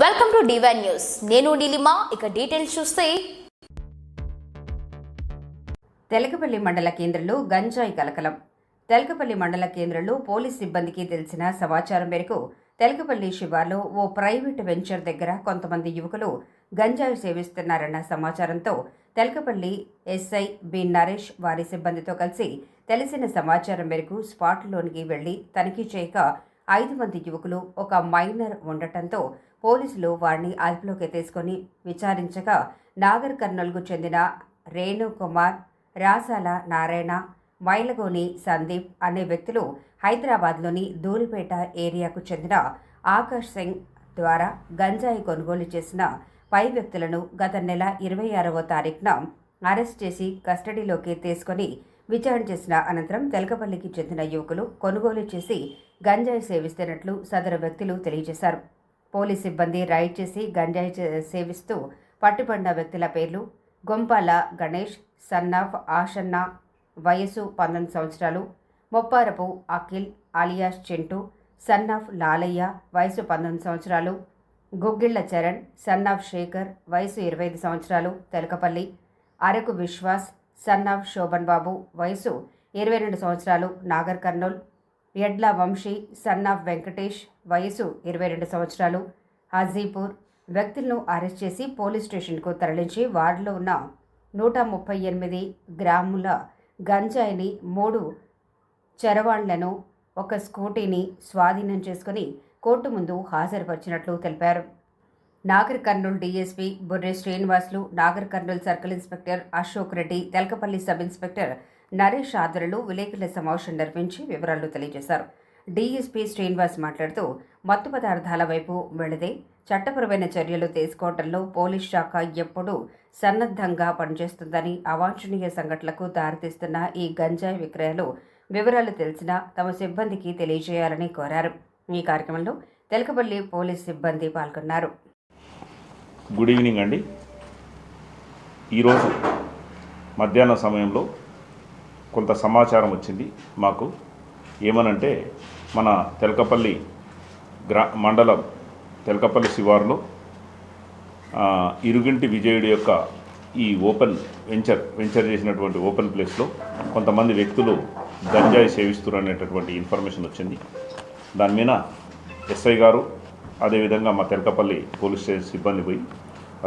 Welcome to divine news నేను నీలిమా ఇక details చూస్తే. తెలకపల్లి మండల కేంద్రంలో గంజాయి కలకలం. తెలకపల్లి మండల కేంద్రంలో పోలీస్ సిబ్బందికి తెలిసిన సమాచారం మేరకు తెలకపల్లి శివార్లో ఓ ప్రైవేట్ వెంచర్ దగ్గర కొంతమంది యువకులు గంజాయి సేవిస్తున్నారన్న సమాచారంతో తెలకపల్లి ఎస్ఐ బి నరేష్ వారి సిబ్బందితో కలిసి తెలిసిన సమాచారం మేరకు స్పాట్లోనికి వెళ్ళి తనిఖీ చేయక ఐదు మంది యువకులు ఒక మైనర్ ఉండటంతో పోలీసులు వారిని అదుపులోకి తీసుకొని విచారించగా నాగర్ కర్నూలుకు చెందిన రేణుకుమార్ రాసాల నారాయణ మైలగోని సందీప్ అనే వ్యక్తులు హైదరాబాద్లోని ధూలిపేట ఏరియాకు చెందిన ఆకాష్ సింగ్ ద్వారా గంజాయి కొనుగోలు చేసిన పై వ్యక్తులను గత నెల ఇరవై ఆరవ తారీఖున అరెస్ట్ చేసి కస్టడీలోకి తీసుకొని విచారణ చేసిన అనంతరం తెలకపల్లికి చెందిన యువకులు కొనుగోలు చేసి గంజాయి సేవిస్తున్నట్లు సదరు వ్యక్తులు తెలియజేశారు. పోలీస్ సిబ్బంది రైడ్ చేసి గంజాయి సేవిస్తూ పట్టుబడిన వ్యక్తుల పేర్లు గొంపాల గణేష్ సన్నాఫ్ ఆషన్న వయసు పంతొమ్మిది సంవత్సరాలు Mopparapu Akhil alias Chintu son of Lalaiah వయసు పంతొమ్మిది సంవత్సరాలు గుగ్గిళ్ళ చరణ్ సన్నాఫ్ శేఖర్ వయసు ఇరవై ఐదు సంవత్సరాలు తెలకపల్లి అరకు విశ్వాస్ సన్నాఫ్ శోభన్ బాబు వయసు ఇరవై రెండు సంవత్సరాలు. నాగర్ కర్నూల్. ఎడ్ల వంశీ సన్నాఫ్ వెంకటేష్ వయసు ఇరవై రెండు సంవత్సరాలు. హాజీపూర్. వ్యక్తులను అరెస్ట్ చేసి పోలీస్ స్టేషన్కు తరలించి వారిలో ఉన్న నూట ముప్పై ఎనిమిది గ్రాముల గంజాయిని మూడు చరవాణ్లను ఒక స్కూటీని స్వాధీనం చేసుకుని కోర్టు ముందు హాజరుపరిచినట్లు తెలిపారు. Nagar Kurnool DSP Burre Srinivasulu Nagar Kurnool circle inspector Ashok Reddy Telakapalli sub inspector Naresh ఆధ్వర్యంలో విలేకరుల సమావేశం నిర్వహించి వివరాలు తెలియజేశారు. డీఎస్పీ శ్రీనివాస్ మాట్లాడుతూ మత్తు పదార్థాల వైపు వెళితే చట్టపరమైన చర్యలు తీసుకోవడంలో పోలీస్ శాఖ ఎప్పుడూ సన్నద్ధంగా పనిచేస్తుందని అవాంఛనీయ సంఘటనలకు దారితీస్తున్న ఈ గంజాయి విక్రయాలు వివరాలు తెలిసినా తమ సిబ్బందికి తెలియజేయాలని కోరారు. ఈ కార్యక్రమంలో తెలకపల్లి పోలీస్ సిబ్బంది పాల్గొన్నారు. గుడ్ ఈవినింగ్ అండి. ఈరోజు మధ్యాహ్న సమయంలో కొంత సమాచారం వచ్చింది మాకు. ఏమనంటే మన తెలకపల్లి గ్రా మండలం తెలకపల్లి శివారులో ఇరుగింటి విజయుడి యొక్క ఈ ఓపెన్ వెంచర్ వెంచర్ చేసినటువంటి ఓపెన్ ప్లేస్లో కొంతమంది వ్యక్తులు గంజాయి సేవిస్తున్నారు అనేటటువంటి ఇన్ఫర్మేషన్ వచ్చింది. దాని మీద ఎస్ఐ గారు అదేవిధంగా మా తెలకపల్లి పోలీస్ స్టేషన్ సిబ్బంది పోయి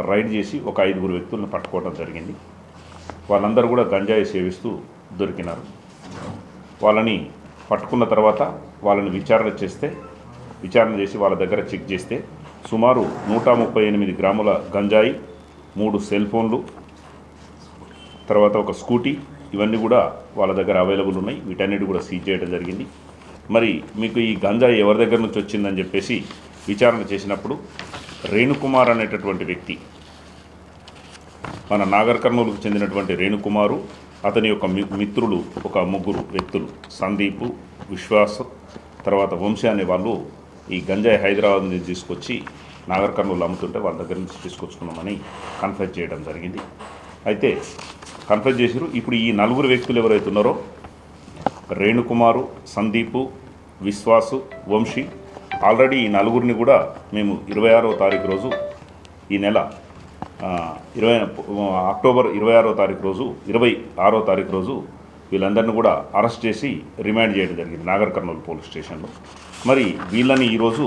రైడ్ చేసి ఒక ఐదుగురు వ్యక్తులను పట్టుకోవడం జరిగింది. వాళ్ళందరూ కూడా గంజాయి సేవిస్తూ దొరికినారు. వాళ్ళని పట్టుకున్న తర్వాత వాళ్ళని విచారణ చేస్తే విచారణ చేసి వాళ్ళ దగ్గర చెక్ చేస్తే సుమారు నూట ముప్పై ఎనిమిది గ్రాముల గంజాయి మూడు సెల్ ఫోన్లు తర్వాత ఒక స్కూటీ ఇవన్నీ కూడా వాళ్ళ దగ్గర అవైలబుల్ ఉన్నాయి. వీటన్నిటి కూడా సీజ్ చేయడం జరిగింది. మరి మీకు ఈ గంజాయి ఎవరి దగ్గర నుంచి వచ్చిందని చెప్పేసి విచారణ చేసినప్పుడు రేణుకుమార్ అనేటటువంటి వ్యక్తి మన నాగర్ కర్నూలుకు చెందినటువంటి రేణుకుమారు అతని యొక్క మి- మిత్రులు ఒక ముగ్గురు వ్యక్తులు సందీపు విశ్వాస్ తర్వాత వంశీ అనే వాళ్ళు ఈ గంజాయి హైదరాబాద్ నుంచి తీసుకొచ్చి నాగర్ కర్నూలు అమ్ముతుంటే వాళ్ళ దగ్గర నుంచి తీసుకొచ్చుకున్నామని కన్ఫెస్ చేయడం జరిగింది. అయితే కన్ఫర్మ్ చేసారు ఇప్పుడు ఈ నలుగురు వ్యక్తులు ఎవరైతున్నారో రేణుకుమారు సందీపు విశ్వాసు వంశీ ఆల్రెడీ ఈ నలుగురిని కూడా మేము ఇరవై ఆరో తారీఖు రోజు ఈ నెల ఇరవై అక్టోబర్ ఇరవై ఆరో తారీఖు రోజు ఇరవై ఆరో తారీఖు రోజు వీళ్ళందరినీ కూడా అరెస్ట్ చేసి రిమాండ్ చేయడం జరిగింది నాగర్ కర్నూలు పోలీస్ స్టేషన్లో. మరి వీళ్ళని ఈరోజు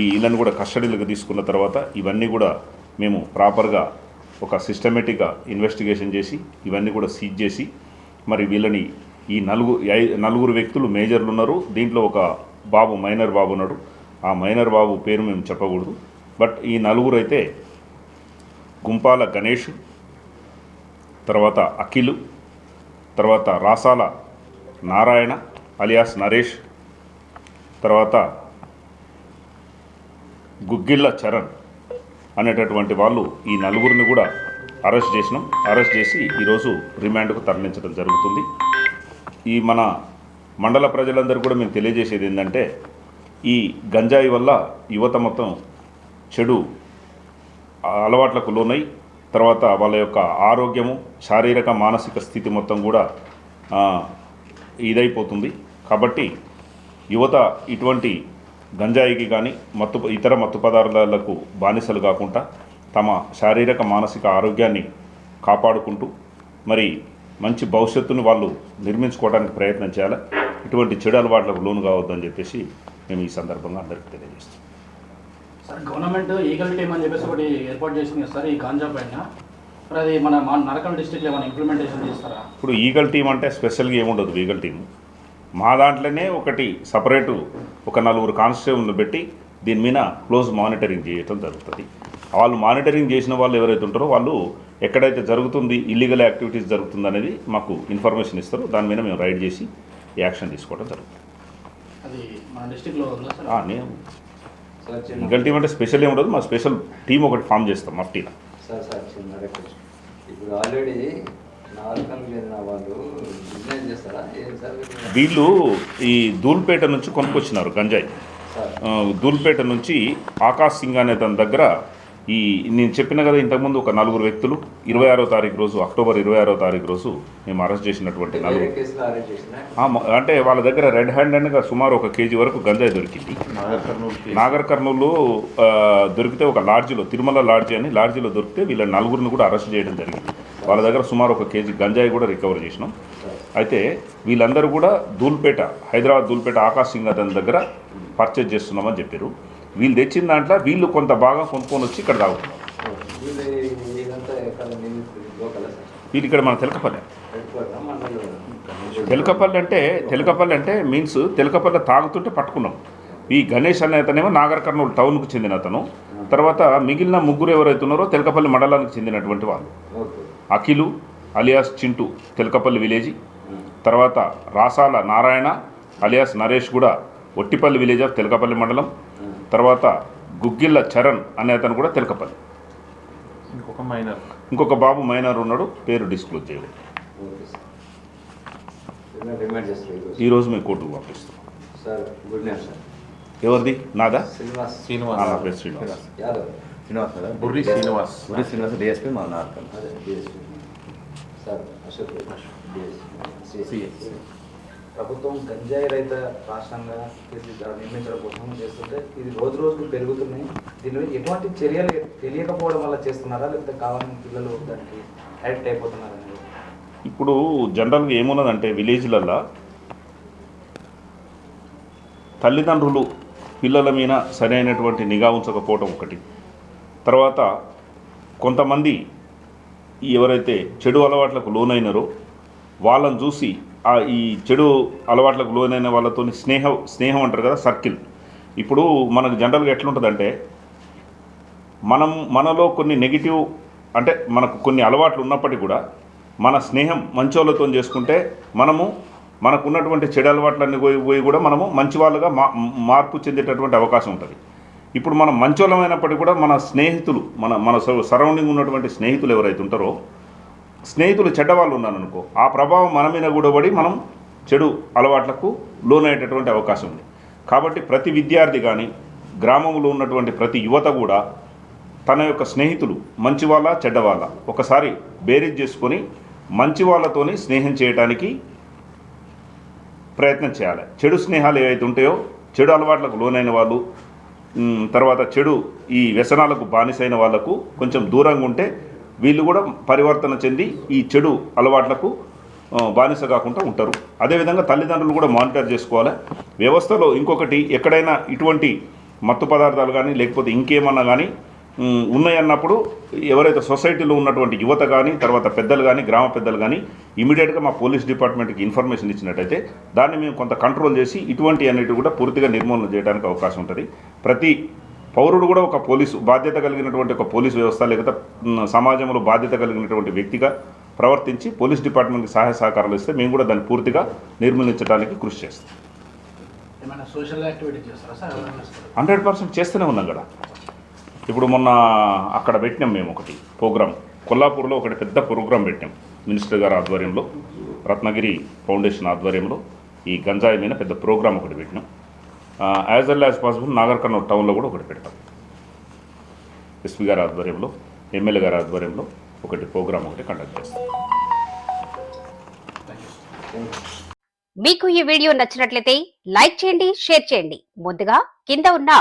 ఈ వీళ్ళని కూడా కస్టడీలోకి తీసుకున్న తర్వాత ఇవన్నీ కూడా మేము ప్రాపర్గా ఒక సిస్టమేటిక్గా ఇన్వెస్టిగేషన్ చేసి ఇవన్నీ కూడా సీజ్ చేసి మరి వీళ్ళని ఈ నలుగురు నలుగురు వ్యక్తులు మేజర్లు ఉన్నారు. దీంట్లో ఒక బాబు మైనర్ బాబు ఉన్నాడు. ఆ మైనర్ బాబు పేరు మేము చెప్పకూడదు. బట్ ఈ నలుగురు అయితే గుంపాల గణేష్ తర్వాత అఖిలు తర్వాత రాసాల నారాయణ అలియాస్ నరేష్ తర్వాత గుగ్గిళ్ళ చరణ్ అనేటటువంటి వాళ్ళు ఈ నలుగురిని కూడా అరెస్ట్ చేసినాం. అరెస్ట్ చేసి ఈరోజు రిమాండ్కు తరలించడం జరుగుతుంది. ఈ మన మండల ప్రజలందరూ కూడా మేము తెలియజేసేది ఏంటంటే ఈ గంజాయి వల్ల యువత మొత్తం చెడు అలవాట్లకు లోనై తర్వాత వాళ్ళ యొక్క ఆరోగ్యము శారీరక మానసిక స్థితి మొత్తం కూడా ఇదైపోతుంది. కాబట్టి యువత ఇటువంటి గంజాయికి కానీ మత్తు ఇతర మత్తు పదార్థాలకు బానిసలు కాకుండా తమ శారీరక మానసిక ఆరోగ్యాన్ని కాపాడుకుంటూ మరి మంచి భవిష్యత్తును వాళ్ళు నిర్మించుకోవడానికి ప్రయత్నం చేయాలి. ఇటువంటి చెడు అలవాట్లకు లోను కావద్దని చెప్పేసి మేము ఈ సందర్భంగా అందరికీ తెలియజేస్తాం సార్ గవర్నమెంట్ ఈగల్ టీమ్ అని చెప్పేసి ఒకటి ఏర్పాటు చేసింది కదా సార్ ఈ గాంజా పైన. మరి అది మన మా నరకల్ డిస్టిక్లో ఏమైనా ఇంప్లిమెంటేషన్ చేస్తారా? ఇప్పుడు ఈగల్ టీం అంటే స్పెషల్గా ఏముండదు ఈగల్ టీం మా దాంట్లోనే ఒకటి సపరేటు ఒక నలుగురు కానిస్టేబుల్ని పెట్టి దీని మీద క్లోజ్ మానిటరింగ్ చేయటం జరుగుతుంది. వాళ్ళు మానిటరింగ్ చేసిన వాళ్ళు ఎవరైతే ఉంటారో వాళ్ళు ఎక్కడైతే జరుగుతుంది ఇల్లీగల్ యాక్టివిటీస్ జరుగుతుంది అనేది మాకు ఇన్ఫర్మేషన్ ఇస్తారు. దాని మీద మేము రైడ్ చేసి యాక్షన్ తీసుకోవడం జరుగుతుంది. నేను. టీం అంటే స్పెషల్ ఏమి ఉండదు మా స్పెషల్ టీం ఒకటి ఫామ్ చేస్తాం మఫ్టీలో సార్ సార్ చిన్న రిక్వెస్ట్ ఇప్పుడు ఆల్రెడీ నాలుకలకు చెందిన వాళ్ళు బిజినెస్ చేస్తారా? ఏం సార్? వీళ్ళు? వీళ్ళు ఈ ధూల్పేట నుంచి కొనుక్కొచ్చినారు గంజాయి. దూల్పేట నుంచి ఆకాశ్ సింగ్ అనే తన దగ్గర ఈ నేను చెప్పిన కదా ఇంతకుముందు ఒక నలుగురు వ్యక్తులు ఇరవై ఆరో తారీఖు రోజు అక్టోబర్ ఇరవై ఆరో తారీఖు రోజు మేము అరెస్ట్ చేసినటువంటి నలుగురు. కేసులో అరెస్ట్ చేసిన? ఆ, మ- అంటే వాళ్ళ దగ్గర రెడ్ హ్యాండెడ్గా సుమారు ఒక కేజీ వరకు గంజాయి దొరికింది. నాగర్ కర్నూలు దొరికితే ఒక లాడ్జిలో తిరుమల లాడ్జి అని లాడ్జిలో దొరికితే వీళ్ళ నలుగురిని కూడా అరెస్ట్ చేయడం జరిగింది. వాళ్ళ దగ్గర సుమారు ఒక కేజీ గంజాయి కూడా రికవర్ చేసినాం. అయితే వీళ్ళందరూ కూడా దూల్పేట హైదరాబాద్ దూల్పేట ఆకాశ్ సింగ్ అతని దగ్గర పర్చేజ్ చేస్తున్నామని చెప్పారు. వీళ్ళు తెచ్చిన దాంట్లో వీళ్ళు కొంత భాగం కొనుక్కొని వచ్చి ఇక్కడ తాగుతున్నారు. వీళ్ళు ఇక్కడ మన తెలకపల్లె. తెలకపల్లి అంటే తెలకపల్లి అంటే మీన్స్ తెలకపల్లి తాగుతుంటే పట్టుకున్నాం. ఈ గణేష్ అనే అతనేమో నాగర్ కర్నూలు టౌన్కు చెందిన అతను. తర్వాత మిగిలిన ముగ్గురు ఎవరైతే ఉన్నారో తెలకపల్లి మండలానికి చెందినటువంటి వాళ్ళు. Akhil alias Chintu Telakapalli village. తర్వాత రాసాల నారాయణ అలియాస్ నరేష్ కూడా ఒట్టిపల్లి విలేజ్ ఆఫ్ తెలకపల్లి మండలం. తర్వాత గుగ్గిళ్ళ చరణ్ అనే అతను కూడా తెలకపల్లి. ఇంకొక మైనర్. ఇంకొక బాబు మైనర్ ఉన్నాడు పేరు డిస్క్లోజ్ చేయలేదు. ఈరోజు మేము కోర్టుకు పంపిస్తాం. Sir good name sir. ఎవరిది? నాదా? శ్రీనివాస్. ఆ, శ్రీనివాస్ నా పేరు శ్రీనివాస్. యాదవ్. శ్రీనివాస్ కదా బుర్రి శ్రీనివాస్. గురి శ్రీనివాస్ డిఎస్పీ మా నార్కల్ అదే డిఎస్పీ సార్ అశోక్. డిఎస్పీ ప్రభుత్వం గంజాయి రహిత రాష్ట్రంగా నిర్మించడం కోసం చేస్తుంటే ఇది రోజు రోజుకు పెరుగుతున్నాయి. దీని మీద ఎటువంటి చర్యలు తెలియకపోవడం వల్ల చేస్తున్నారా? లేకపోతే కావాలని పిల్లలు దానికి అడిక్ట్ అయిపోతున్నారా ఇప్పుడు జనరల్గా ఏమున్నదంటే విలేజ్లల్లో తల్లిదండ్రులు పిల్లల మీద సరైనటువంటి నిఘా ఉంచకపోవడం ఒకటి. తర్వాత కొంతమంది ఈ ఎవరైతే చెడు అలవాట్లకు లోనైనారో వాళ్ళని చూసి ఈ చెడు అలవాట్లకు లోనైన వాళ్ళతో స్నేహ స్నేహం అంటారు కదా సర్కిల్. ఇప్పుడు మనకు జనరల్గా ఎట్లుంటుందంటే మనం మనలో కొన్ని నెగిటివ్ అంటే మనకు కొన్ని అలవాట్లు ఉన్నప్పటికీ కూడా మన స్నేహం మంచోళ్ళతో చేసుకుంటే మనము మనకు ఉన్నటువంటి చెడు అలవాట్లన్నీ పోయి పోయి కూడా మనము మంచి వాళ్ళుగా మా మార్పు చెందేటటువంటి అవకాశం ఉంటుంది. ఇప్పుడు మనం మంచోళ్ళమైనప్పటికీ కూడా మన స్నేహితులు మన మన సరౌండింగ్ ఉన్నటువంటి స్నేహితులు ఎవరైతే ఉంటారో స్నేహితులు చెడ్డవాళ్ళు ఉన్నారనుకో ఆ ప్రభావం మన మీద కూడా పడి మనం చెడు అలవాట్లకు లోనయ్యేటటువంటి అవకాశం ఉంది. కాబట్టి ప్రతి విద్యార్థి కానీ గ్రామంలో ఉన్నటువంటి ప్రతి యువత కూడా తన యొక్క స్నేహితులు మంచి వాళ్ళ చెడ్డవాళ్ళ ఒకసారి బేరీజ్ చేసుకొని మంచి వాళ్ళతోని స్నేహం చేయడానికి ప్రయత్నం చేయాలి. చెడు స్నేహాలు ఏవైతే ఉంటాయో చెడు అలవాట్లకు లోనైన వాళ్ళు తర్వాత చెడు ఈ వ్యసనాలకు బానిసైన వాళ్ళకు కొంచెం దూరంగా ఉంటే వీళ్ళు కూడా పరివర్తన చెంది ఈ చెడు అలవాట్లకు బానిస కాకుండా ఉంటారు. అదేవిధంగా తల్లిదండ్రులు కూడా మానిటర్ చేసుకోవాలి. వ్యవస్థలో ఇంకొకటి ఎక్కడైనా ఇటువంటి మత్తు పదార్థాలు కానీ లేకపోతే ఇంకేమన్నా కానీ ఉన్నాయన్నప్పుడు ఎవరైతే సొసైటీలో ఉన్నటువంటి యువత కానీ తర్వాత పెద్దలు కానీ గ్రామ పెద్దలు కానీ ఇమీడియట్గా మా పోలీస్ డిపార్ట్మెంట్కి ఇన్ఫర్మేషన్ ఇచ్చినట్టయితే దాన్ని మేము కొంత కంట్రోల్ చేసి ఇటువంటి అన్నిటి కూడా పూర్తిగా నిర్మూలన చేయడానికి అవకాశం ఉంటుంది. ప్రతి పౌరుడు కూడా ఒక పోలీసు బాధ్యత కలిగినటువంటి ఒక పోలీసు వ్యవస్థ లేకపోతే సమాజంలో బాధ్యత కలిగినటువంటి వ్యక్తిగా ప్రవర్తించి పోలీస్ డిపార్ట్మెంట్కి సహాయ సహకారాలు ఇస్తే మేము కూడా దాన్ని పూర్తిగా నిర్మూలించడానికి కృషి చేస్తాం. హండ్రెడ్ పర్సెంట్ చేస్తూనే ఉన్నాం కదా. ఇప్పుడు మొన్న అక్కడ పెట్టినాం మేము ఒకటి ప్రోగ్రామ్ కొల్లాపూర్లో ఒకటి పెద్ద ప్రోగ్రాం పెట్టాం మినిస్టర్ గారి ఆధ్వర్యంలో. రత్నగిరి ఫౌండేషన్ ఆధ్వర్యంలో ఈ గంజాయి మీద పెద్ద ప్రోగ్రామ్ ఒకటి పెట్టినాం. As well as possible Nagar Kurnool టౌన్లో కూడా ఒకటి పెడతాం. ఎస్పీ గారి ఆధ్వర్యంలో ఎమ్మెల్యే గారి ఆధ్వర్యంలో ఒకటి ప్రోగ్రామ్ ఒకటి కండక్ట్ చేస్తాం. మీకు ఈ వీడియో నచ్చినట్లయితే లైక్ చేయండి షేర్ చేయండి. ముందుగా కింద ఉన్న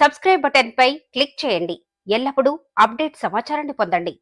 సబ్స్క్రైబ్ బటన్ పై క్లిక్ చేయండి. ఎల్లప్పుడూ అప్డేట్ సమాచారాన్ని పొందండి.